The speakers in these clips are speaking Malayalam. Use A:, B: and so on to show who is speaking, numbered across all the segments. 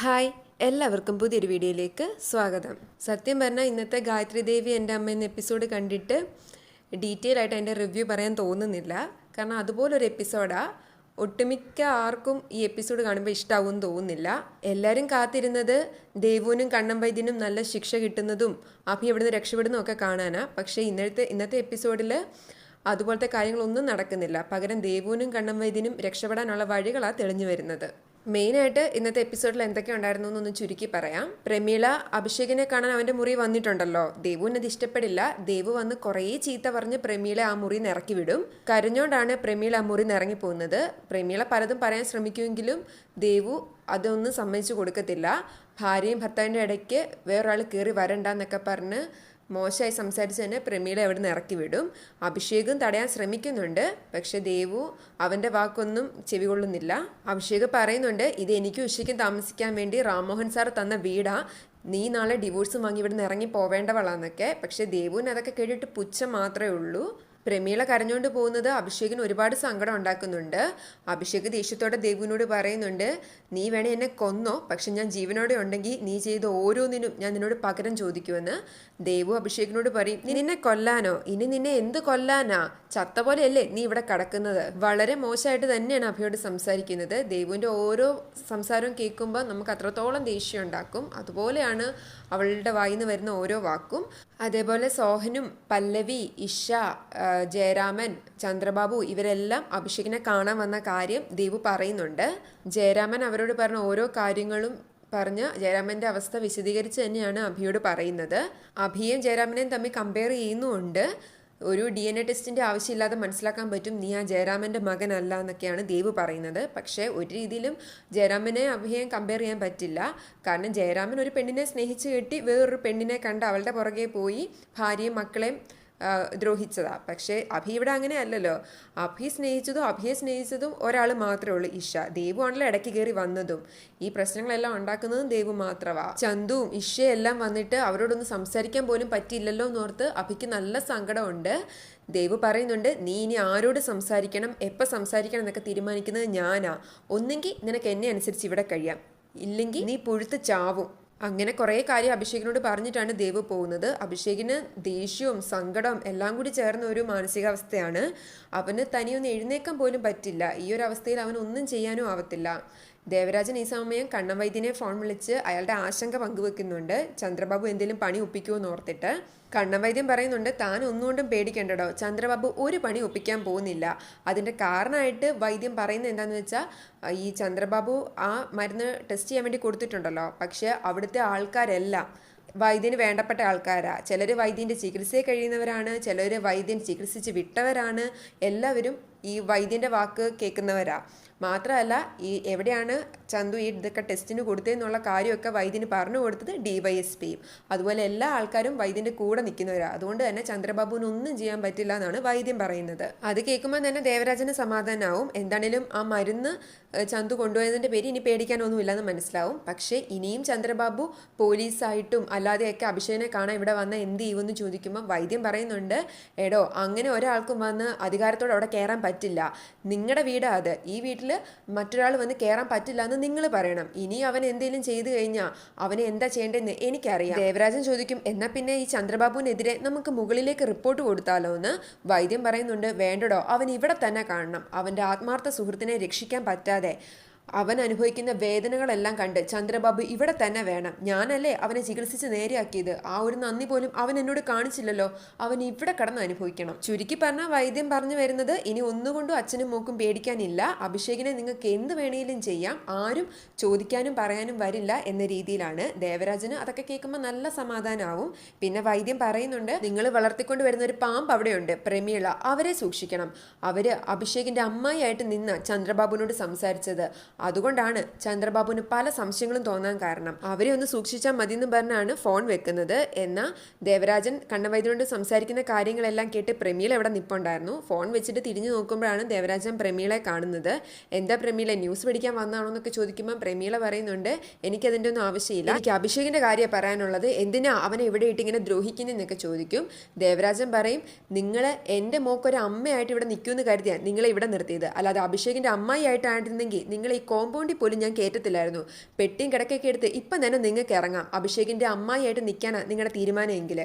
A: ഹായ് എല്ലാവർക്കും പുതിയൊരു വീഡിയോയിലേക്ക് സ്വാഗതം. സത്യം പറഞ്ഞാൽ ഇന്നത്തെ ഗായത്രി ദേവി എന്റെ അമ്മ എന്ന എപ്പിസോഡ് കണ്ടിട്ട് ഡീറ്റെയിൽ ആയിട്ട് അതിന്റെ റിവ്യൂ പറയാൻ തോന്നുന്നില്ല. കാരണം അതുപോലൊരു എപ്പിസോഡാ ഒട്ടുമിക്ക ആർക്കും ഈ എപ്പിസോഡ് കാണുമ്പോൾ ഇഷ്ടാവും തോന്നുന്നില്ല. എല്ലാവരും കാത്തിരുന്നത് ദേവുവിനും കണ്ണം വൈദ്യനും നല്ല ശിക്ഷ കിട്ടുന്നതും അഭി എവിടുന്ന് രക്ഷപ്പെടുന്നതും ഒക്കെ കാണാനാണ് പക്ഷേ ഇന്നത്തെ ഇന്നത്തെ എപ്പിസോഡിൽ അതുപോലത്തെ കാര്യങ്ങളൊന്നും നടക്കുന്നില്ല. പകരം ദേവുവിനും കണ്ണം വൈദ്യനും രക്ഷപ്പെടാനുള്ള വഴികളാണ് തെളിഞ്ഞു വരുന്നത്. മെയിനായിട്ട് ഇന്നത്തെ എപ്പിസോഡിൽ എന്തൊക്കെ ഉണ്ടായിരുന്നു എന്നൊന്ന് ചുരുക്കി പറയാം. പ്രമീള അഭിഷേകിനെ കാണാൻ അവന്റെ മുറി വന്നിട്ടുണ്ടല്ലോ. ദേവുവിന് അത് ഇഷ്ടപ്പെടില്ല. ദേവു വന്ന് കുറേ ചീത്ത പറഞ്ഞ് പ്രമീള ആ മുറി നിറക്കി വിടും. കരഞ്ഞോണ്ടാണ് പ്രമീള ആ മുറി നിറങ്ങി പോകുന്നത്. പ്രമീള പലതും പറയാൻ ശ്രമിക്കുമെങ്കിലും ദേവു അതൊന്നും സമ്മതിച്ചു കൊടുക്കത്തില്ല. ഭാര്യയും ഭർത്താവിന്റെ ഇടയ്ക്ക് വേറൊരാൾ കയറി വരണ്ടെന്നൊക്കെ പറഞ്ഞ് മോശമായി സംസാരിച്ച് തന്നെ പ്രമീള അവിടെ നിന്ന് ഇറക്കി വിടും. അഭിഷേകും തടയാൻ ശ്രമിക്കുന്നുണ്ട്. പക്ഷെ ദേവു അവന്റെ വാക്കൊന്നും ചെവികൊള്ളുന്നില്ല. അഭിഷേക് പറയുന്നുണ്ട് ഇത് എനിക്ക് ഉഷയ്ക്കും താമസിക്കാൻ വേണ്ടി റാംമോഹൻ സാർ തന്ന വീടാ. നീ നാളെ ഡിവോഴ്സും വാങ്ങി ഇവിടെ നിന്ന് ഇറങ്ങി പോവേണ്ടവളാന്നൊക്കെ പക്ഷെ ദേവുവിന് അതൊക്കെ കേട്ടിട്ട് പുച്ഛം മാത്രമേ ഉള്ളൂ. പ്രമീള കരഞ്ഞുകൊണ്ട് പോകുന്നത് അഭിഷേകിന് ഒരുപാട് സങ്കടം ഉണ്ടാക്കുന്നുണ്ട്. അഭിഷേക് ദേഷ്യത്തോടെ ദേവുവിനോട് പറയുന്നുണ്ട് നീ വേണേ എന്നെ കൊന്നോ പക്ഷെ ഞാൻ ജീവനോടെ ഉണ്ടെങ്കിൽ നീ ചെയ്ത ഓരോന്നിനും ഞാൻ നിന്നോട് പകരം ചോദിക്കുമെന്ന് ദേവു അഭിഷേകിനോട് പറയും. "നീ നിന്നെ കൊല്ലാനോ? ഇനി നിന്നെ എന്ത് കൊല്ലാനാ? ചത്ത പോലെയല്ലേ നീ ഇവിടെ കടക്കുന്നത്? വളരെ മോശമായിട്ട് തന്നെയാണ് അഭിയോട് സംസാരിക്കുന്നത്. ദേവുവിന്റെ ഓരോ സംസാരവും കേൾക്കുമ്പോൾ നമുക്ക് അത്രത്തോളം ദേഷ്യം ഉണ്ടാക്കും. അതുപോലെയാണ് അവളുടെ വായിന്ന് വരുന്ന ഓരോ വാക്കും. അതേപോലെ സോഹനും പല്ലവി ഇഷ ജയരാമൻ ചന്ദ്രബാബു ഇവരെല്ലാം അഭിഷേകിനെ കാണാൻ വന്ന കാര്യം ദീപു പറയുന്നുണ്ട്. ജയരാമൻ അവരോട് പറഞ്ഞ ഓരോ കാര്യങ്ങളും പറഞ്ഞ് ജയരാമന്റെ അവസ്ഥ വിശദീകരിച്ച് തന്നെയാണ് അഭിയോട് പറയുന്നത്. അഭിയും ജയരാമനെയും തമ്മിൽ കമ്പയർ ചെയ്യുന്നുമുണ്ട്. ഒരു ഡി എൻ എ ടെസ്റ്റിന്റെ ആവശ്യമില്ലാതെ മനസ്സിലാക്കാൻ പറ്റും നീ ആ ജയരാമന്റെ മകനല്ല എന്നൊക്കെയാണ് ദേവ് പറയുന്നത്. പക്ഷേ ഒരു രീതിയിലും ജയരാമനെ അഭിയം കമ്പയർ ചെയ്യാൻ പറ്റില്ല. കാരണം ജയരാമൻ ഒരു പെണ്ണിനെ സ്നേഹിച്ച് കെട്ടി വേറൊരു പെണ്ണിനെ കണ്ട് അവളുടെ പുറകെ പോയി ഭാര്യയും മക്കളെയും ദ്രോഹിച്ചതാ. പക്ഷേ അഭി ഇവിടെ അങ്ങനെ അല്ലല്ലോ. അഭി സ്നേഹിച്ചതും അഭിയെ സ്നേഹിച്ചതും ഒരാൾ മാത്രമേ ഉള്ളൂ ഇഷ. ദേവു ആണല്ലോ ഇടയ്ക്ക് കയറി വന്നതും. ഈ പ്രശ്നങ്ങളെല്ലാം ഉണ്ടാക്കുന്നതും ദേവു മാത്രമാ ചന്തുവും ഇഷയെല്ലാം വന്നിട്ട് അവരോടൊന്ന് സംസാരിക്കാൻ പോലും പറ്റിയില്ലല്ലോ എന്നോർത്ത് അഭിക്ക് നല്ല സങ്കടമുണ്ട്. ദേവു പറയുന്നുണ്ട് നീ ഇനി ആരോട് സംസാരിക്കണം? എപ്പോൾ സംസാരിക്കണം എന്നൊക്കെ തീരുമാനിക്കുന്നത് ഞാനാ. ഒന്നെങ്കിൽ നിനക്ക് എന്നെ അനുസരിച്ച് ഇവിടെ കഴിയാം. ഇല്ലെങ്കിൽ നീ പുഴുത്ത് ചാവും. അങ്ങനെ കുറേ കാര്യം അഭിഷേകിനോട് പറഞ്ഞിട്ടാണ് ദേവ് പോകുന്നത്. അഭിഷേകിന് ദേഷ്യവും സങ്കടവും എല്ലാം കൂടി ചേർന്ന ഒരു മാനസികാവസ്ഥയാണ്. അവന് തനിയൊന്ന് എഴുന്നേക്കാൻ പോലും പറ്റില്ല. ഈ ഒരു അവസ്ഥയിൽ അവൻ ഒന്നും ചെയ്യാനും ആവത്തില്ല. ദേവരാജൻ ഈ സമയം കണ്ണൻ വൈദ്യനെ ഫോൺ വിളിച്ച് അയാളുടെ ആശങ്ക പങ്കുവെക്കുന്നുണ്ട്. ചന്ദ്രബാബു എന്തെങ്കിലും പണി ഒപ്പിക്കുമോ എന്ന് ഓർത്തിട്ട് കണ്ണൻ വൈദ്യം പറയുന്നുണ്ട് താൻ ഒന്നുകൊണ്ടും പേടിക്കേണ്ടടോ. ചന്ദ്രബാബു ഒരു പണി ഒപ്പിക്കാൻ പോകുന്നില്ല. അതിന്റെ കാരണമായിട്ട് വൈദ്യം പറയുന്നത് എന്താണെന്ന് വെച്ചാൽ ഈ ചന്ദ്രബാബു ആ മരുന്ന് ടെസ്റ്റ് ചെയ്യാൻ വേണ്ടി കൊടുത്തിട്ടുണ്ടല്ലോ. പക്ഷേ അവിടുത്തെ ആൾക്കാരെല്ലാം വൈദ്യന് വേണ്ടപ്പെട്ട ആൾക്കാരാ. ചിലർ വൈദ്യന്റെ ചികിത്സയെ കഴിയുന്നവരാണ് ചിലർ വൈദ്യൻ ചികിത്സിച്ച് വിട്ടവരാണ്. എല്ലാവരും ഈ വൈദ്യന്റെ വാക്ക് കേൾക്കുന്നവരാ. മാത്രമല്ല ഈ എവിടെയാണ് ചന്തു ഈ ഇതൊക്കെ ടെസ്റ്റിന് കൊടുത്തതെന്നുള്ള കാര്യമൊക്കെ വൈദ്യന് പറഞ്ഞു കൊടുത്തത് ഡി വൈ എസ് പിയും. അതുപോലെ എല്ലാ ആൾക്കാരും വൈദ്യന്റെ കൂടെ നിൽക്കുന്നവരാണ് അതുകൊണ്ട് തന്നെ ചന്ദ്രബാബുവിന് ഒന്നും ചെയ്യാൻ പറ്റില്ല എന്നാണ് വൈദ്യം പറയുന്നത്. അത് കേൾക്കുമ്പോൾ തന്നെ ദേവരാജന് സമാധാനമാവും എന്താണേലും ആ മരുന്ന് ചന്തു കൊണ്ടുപോയതിന്റെ പേര് ഇനി പേടിക്കാനൊന്നുമില്ല എന്ന് മനസ്സിലാവും. പക്ഷേ ഇനിയും ചന്ദ്രബാബു പോലീസായിട്ടും അല്ലാതെയൊക്കെ അഭിഷേകനെ കാണാൻ ഇവിടെ വന്ന എന്ത് ചെയ്യുമെന്ന് ചോദിക്കുമ്പോൾ വൈദ്യം പറയുന്നുണ്ട് എടോ അങ്ങനെ ഒരാൾക്കും വന്ന് അധികാരത്തോടെ അവിടെ കയറാൻ പറ്റില്ല. നിങ്ങളുടെ വീടാ അത്. ഈ വീട്ടിൽ മറ്റൊരാൾ വന്ന് കയറാൻ പറ്റില്ല എന്ന് നിങ്ങൾ പറയണം. ഇനി അവൻ എന്തെങ്കിലും ചെയ്തു കഴിഞ്ഞാൽ അവനെ എന്താ ചെയ്യേണ്ടതെന്ന് എനിക്കറിയാം. ദേവരാജൻ ചോദിക്കും എന്നാൽ പിന്നെ ഈ ചന്ദ്രബാബുവിനെതിരെ നമുക്ക് മുകളിലേക്ക് റിപ്പോർട്ട് കൊടുത്താലോ എന്ന്? വൈദ്യം പറയുന്നുണ്ട് വേണ്ടടോ. അവൻ ഇവിടെ തന്നെ കാണണം. അവന്റെ ആത്മാർത്ഥ സുഹൃത്തിനെ രക്ഷിക്കാൻ പറ്റാതെ. അവൻ അനുഭവിക്കുന്ന വേദനകളെല്ലാം കണ്ട് ചന്ദ്രബാബു ഇവിടെ തന്നെ വേണം. ഞാനല്ലേ അവനെ ചികിത്സിച്ച് നേരെയാക്കിയത്? ആ ഒരു നന്ദി പോലും അവൻ എന്നോട് കാണിച്ചില്ലല്ലോ. അവൻ ഇവിടെ കടന്ന് അനുഭവിക്കണം. ചുരുക്കി പറഞ്ഞാൽ വൈദ്യം പറഞ്ഞു വരുന്നത് ഇനി ഒന്നുകൊണ്ടും അച്ഛനും മൂക്കും പേടിക്കാനില്ല. അഭിഷേകിനെ നിങ്ങൾക്ക് എന്ത് വേണേലും ചെയ്യാം. ആരും ചോദിക്കാനും പറയാനും വരില്ല എന്ന രീതിയിലാണ് ദേവരാജന് അതൊക്കെ കേൾക്കുമ്പോൾ നല്ല സമാധാനമാവും പിന്നെ വൈദ്യം പറയുന്നുണ്ട് നിങ്ങൾ വളർത്തിക്കൊണ്ട് വരുന്ന ഒരു പാമ്പ് അവിടെയുണ്ട്. പ്രമീള അവരെ സൂക്ഷിക്കണം. അവർ അഭിഷേകിന്റെ അമ്മായിയായിട്ട് നിന്ന് ചന്ദ്രബാബുവിനോട് സംസാരിച്ചത്. അതുകൊണ്ടാണ് ചന്ദ്രബാബുവിന് പല സംശയങ്ങളും തോന്നാൻ കാരണം. അവരെ ഒന്ന് സൂക്ഷിച്ചാൽ മതി എന്ന് പറഞ്ഞാണ് ഫോൺ വെക്കുന്നത്. എന്നാൽ ദേവരാജൻ കണ്ണവൈദ്യനോട് സംസാരിക്കുന്ന കാര്യങ്ങളെല്ലാം കേട്ട് പ്രമീള എവിടെ നിപ്പുണ്ടായിരുന്നു. ഫോൺ വെച്ചിട്ട് തിരിഞ്ഞു നോക്കുമ്പോഴാണ് ദേവരാജൻ പ്രമീളെ കാണുന്നത്. എന്താ പ്രമീള ന്യൂസ് പഠിക്കാൻ വന്നാണോ എന്നൊക്കെ ചോദിക്കുമ്പോൾ പ്രമീള പറയുന്നുണ്ട് എനിക്കതിന്റെ ഒന്നും ആവശ്യമില്ല. എനിക്ക് അഭിഷേകിന്റെ കാര്യം പറയാനുള്ളത്. എന്തിനാ അവനെ ഇവിടെ ഇട്ട് ഇങ്ങനെ ദ്രോഹിക്കുന്നതെന്നൊക്കെ ചോദിക്കും. ദേവരാജൻ പറയും നിങ്ങൾ എന്റെ മോക്കൊരു അമ്മയായിട്ട് ഇവിടെ നിൽക്കുമെന്ന് കരുതിയാണ് നിങ്ങളെ ഇവിടെ നിർത്തിയത്. അല്ലാതെ അഭിഷേകിന്റെ അമ്മായി ആയിട്ടായിരുന്നെങ്കിൽ നിങ്ങൾ ഈ കോമ്പൗണ്ടിൽ പോലും ഞാൻ കയറ്റത്തില്ലായിരുന്നു പെട്ടിയും കിടക്കൊക്കെ എടുത്ത് ഇപ്പം തന്നെ നിങ്ങൾക്ക് ഇറങ്ങാം. അഭിഷേകിന്റെ അമ്മായിയായിട്ട് നിൽക്കാനാണ് നിങ്ങളുടെ തീരുമാനമെങ്കിൽ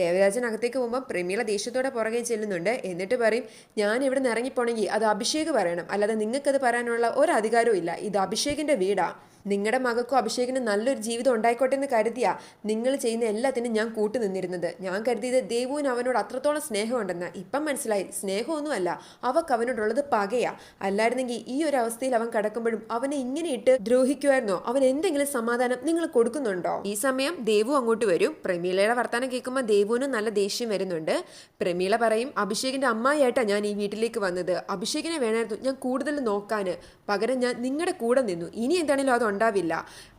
A: ദേവരാജൻ അകത്തേക്ക് പോകുമ്പോൾ പ്രമീള ദേഷ്യത്തോടെ പുറകെ ചെല്ലുന്നുണ്ട്. എന്നിട്ട് പറയും ഞാൻ ഇവിടെ നിന്ന് ഇറങ്ങിപ്പോണെങ്കിൽ അത് അഭിഷേക് പറയണം. അല്ലാതെ നിങ്ങൾക്കത് പറയാനുള്ള ഒരു അധികാരവും ഇല്ല. ഇത് അഭിഷേകിന്റെ വീടാ. നിങ്ങളുടെ മകൾക്കും അഭിഷേകിനും നല്ലൊരു ജീവിതം ഉണ്ടായിക്കോട്ടെ എന്ന് കരുതിയാ നിങ്ങൾ ചെയ്യുന്ന എല്ലാത്തിനും ഞാൻ കൂട്ടു നിന്നിരുന്നത്. ഞാൻ കരുതിയത് ദേവുവിന് അവനോട് അത്രത്തോളം സ്നേഹമുണ്ടെന്ന്. ഇപ്പം മനസ്സിലായി സ്നേഹമൊന്നുമല്ല അവക്ക് അവനോടുള്ളത് പകയാ. അല്ലായിരുന്നെങ്കിൽ ഈ ഒരു അവസ്ഥയിൽ അവൻ കടക്കുമ്പോഴും അവനെ ഇങ്ങനെ ഇട്ട് ദ്രോഹിക്കുമായിരുന്നോ അവൻ എന്തെങ്കിലും സമാധാനം നിങ്ങൾ കൊടുക്കുന്നുണ്ടോ? ഈ സമയം ദേവു അങ്ങോട്ട് വരും. പ്രമീളയുടെ വർത്തമാനം കേൾക്കുമ്പോൾ ദേവുവിനും നല്ല ദേഷ്യം വരുന്നുണ്ട്. പ്രമീള പറയും അഭിഷേകിന്റെ അമ്മായിട്ടാണ് ഞാൻ ഈ വീട്ടിലേക്ക് വന്നത്. അഭിഷേകിനെ വേണമായിരുന്നു ഞാൻ കൂടുതൽ നോക്കാന്. പകരം ഞാൻ നിങ്ങളുടെ കൂടെ നിന്നു. ഇനി എന്താണെങ്കിലും ഉണ്ടാവില്ല.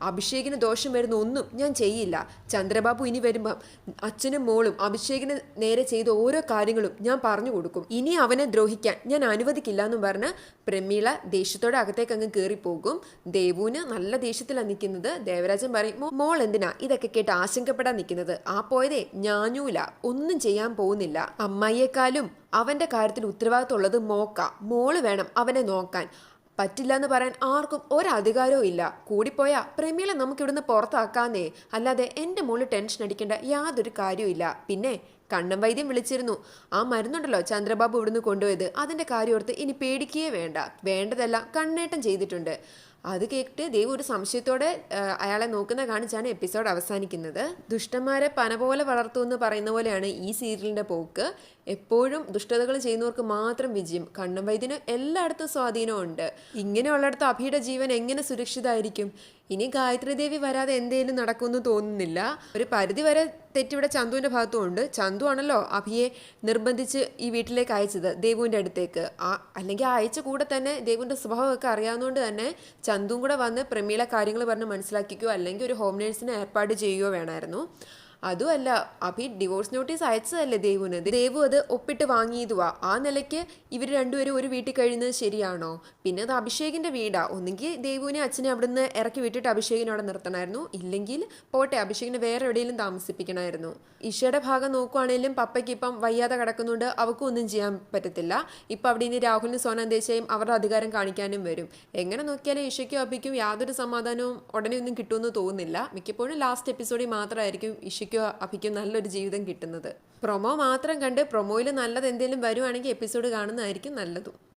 A: അഭിഷേകിന് ദോഷം വരുന്ന ഒന്നും ഞാൻ ചെയ്യില്ല. ചന്ദ്രബാബു ഇനി വരുമ്പം അച്ഛനും മോളും അഭിഷേകിന് നേരെ ചെയ്ത ഓരോ കാര്യങ്ങളും ഞാൻ പറഞ്ഞു കൊടുക്കും. ഇനി അവനെ ദ്രോഹിക്കാൻ ഞാൻ അനുവദിക്കില്ല എന്നും പറഞ്ഞ് പ്രമീള ദേഷ്യത്തോടെ അകത്തേക്ക് അങ്ങ് കയറിപ്പോകും ദേവുവിന് നല്ല ദേഷ്യത്തിലാണ് നിൽക്കുന്നത്. ദേവരാജൻ പറയും മോൾ എന്തിനാ ഇതൊക്കെ കേട്ട് ആശങ്കപ്പെടാൻ നിൽക്കുന്നത്? ആ പോയതേ ഞാനൂല. ഒന്നും ചെയ്യാൻ പോകുന്നില്ല. അമ്മായിയെക്കാളും അവന്റെ കാര്യത്തിൽ ഉത്തരവാദിത്തമുള്ളത് മോക്ക. മോൾ വേണം അവനെ നോക്കാൻ. പറ്റില്ല എന്ന് പറയാൻ ആർക്കും ഒരധികാരവും ഇല്ല. കൂടിപ്പോയാ പ്രേമിയെ നമുക്ക് ഇവിടുന്ന് പുറത്താക്കാന്നേ. അല്ലാതെ എന്റെ മോൾ ടെൻഷൻ അടിക്കേണ്ട യാതൊരു കാര്യവും ഇല്ല. പിന്നെ കണ്ണം വൈദ്യം വിളിച്ചിരുന്നു. ആ മരുന്നുണ്ടല്ലോ ചന്ദ്രബാബു ഇവിടുന്ന് കൊണ്ടുപോയത്. അതിന്റെ കാര്യം ഓർത്ത് ഇനി പേടിക്കുകയേ വേണ്ട. വേണ്ടതെല്ലാം കണ്ണേട്ടം ചെയ്തിട്ടുണ്ട്. അത് കേട്ടിട്ട് ദേവ് ഒരു സംശയത്തോടെ അയാളെ നോക്കുന്ന കാണിച്ചാണ് എപ്പിസോഡ് അവസാനിക്കുന്നത്. ദുഷ്ടന്മാരെ പന പോലെ വളർത്തു എന്ന് പറയുന്ന പോലെയാണ് ഈ സീരിയലിന്റെ പോക്ക്. എപ്പോഴും ദുഷ്ടതകൾ ചെയ്യുന്നവർക്ക് മാത്രം വിജയം. കണ്ണും വൈദ്യന് എല്ലായിടത്തും സ്വാധീനമുണ്ട്. ഇങ്ങനെയുള്ളിടത്ത് അഭിയുടെ ജീവൻ എങ്ങനെ സുരക്ഷിതമായിരിക്കും ഇനി ഗായത്രി ദേവി വരാതെ എന്തേലും നടക്കുമെന്ന് തോന്നുന്നില്ല. ഒരു പരിധി വരെ തെറ്റിവിടെ ചന്തുവിന്റെ ഭാഗത്തും ഉണ്ട്. ചന്തു ആണല്ലോ അഭിയെ നിർബന്ധിച്ച് ഈ വീട്ടിലേക്ക് അയച്ചത് ദേവുവിന്റെ അടുത്തേക്ക്. ആ അല്ലെങ്കിൽ അയച്ച കൂടെ തന്നെ ദേവുവിന്റെ സ്വഭാവമൊക്കെ അറിയാവുന്നതുകൊണ്ട് തന്നെ ചന്തുവും കൂടെ വന്ന് പ്രമീള കാര്യങ്ങൾ പറഞ്ഞ് മനസ്സിലാക്കിക്കുകയോ അല്ലെങ്കിൽ ഒരു ഹോം നേഴ്സിനെ ഏർപ്പാട് ചെയ്യുകയോ വേണമായിരുന്നു. അതുമല്ല അഭി ഡിവോഴ്സ് നോട്ടീസ് അയച്ചതല്ലേ ദേവുന് ദേവു അത് ഒപ്പിട്ട് വാങ്ങിയതുവാ. ആ നിലയ്ക്ക് ഇവർ രണ്ടുപേരും ഒരു വീട്ടിൽ കഴിയുന്നത് ശരിയാണോ? പിന്നെ അത് അഭിഷേകിന്റെ വീടാ. ഒന്നുകിൽ ദേവുവിനെ അച്ഛനെ അവിടുന്ന് ഇറക്കി വിട്ടിട്ട് അഭിഷേകിനെ അവിടെ നിർത്തണമായിരുന്നു. ഇല്ലെങ്കിൽ പോട്ടെ അഭിഷേകിനെ വേറെ എവിടെയെങ്കിലും താമസിപ്പിക്കണമായിരുന്നു. ഇഷയുടെ ഭാഗം നോക്കുവാണെങ്കിലും പപ്പയ്ക്ക് ഇപ്പം വയ്യാതെ കിടക്കുന്നുണ്ട് അവൾക്കും ഒന്നും ചെയ്യാൻ പറ്റത്തില്ല. ഇപ്പം അവിടെ ഇനി രാഹുലിനും സോനം ദേശയും അവരുടെ അധികാരം കാണിക്കാനും വരും. എങ്ങനെ നോക്കിയാലും ഇഷയ്ക്കും അഭിക്കും യാതൊരു സമാധാനവും ഉടനെ ഒന്നും കിട്ടുമെന്ന് തോന്നുന്നില്ല. മിക്കപ്പോഴും ലാസ്റ്റ് എപ്പിസോഡിൽ മാത്രമായിരിക്കും ഇഷയ്ക്കോ അഭിക്കോ നല്ലൊരു ജീവിതം കിട്ടുന്നത്. പ്രൊമോ മാത്രം കണ്ട് പ്രൊമോയിൽ നല്ലത് എന്തെങ്കിലും വരുവാണെങ്കിൽ എപ്പിസോഡ് കാണുന്നതായിരിക്കും നല്ലതും.